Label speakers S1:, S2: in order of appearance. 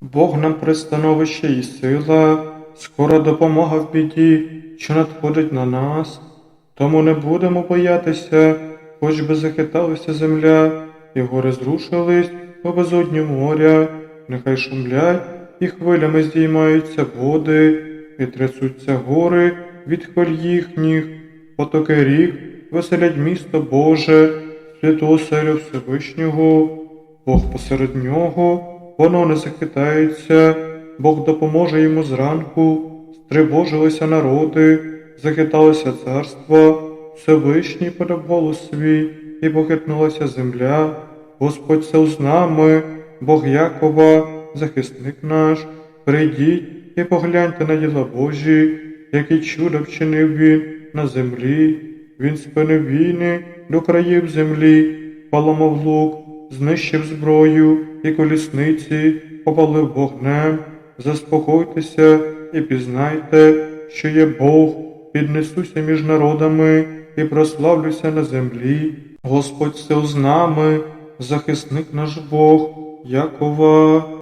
S1: Бог нам пристановище і сила, скора допомога в біді, що надходить на нас. Тому не будемо боятися, хоч би захиталася земля, і гори зрушились по безодню моря, нехай шумлять, і хвилями здіймаються води, і трясуться гори від хвиль їхніх, потоки рік веселять місто Боже, святу оселю Всевишнього. Бог посеред нього, воно не захитається, Бог допоможе йому зранку, стривожилися народи, захиталося царство, Всевишній подав голос свій, і похитнулася земля. Господь все з нами, Бог Якова, захисник наш, прийдіть і погляньте на діла Божі, які чудо вчинив він на землі. Він спинив війни до країв землі, поламав лук, знищив зброю і колісниці, попалив вогнем. Заспокойтеся і пізнайте, що є Бог, піднесуся між народами і прославлюся на землі. Господь все з нами, захисник наш Бог, Якова.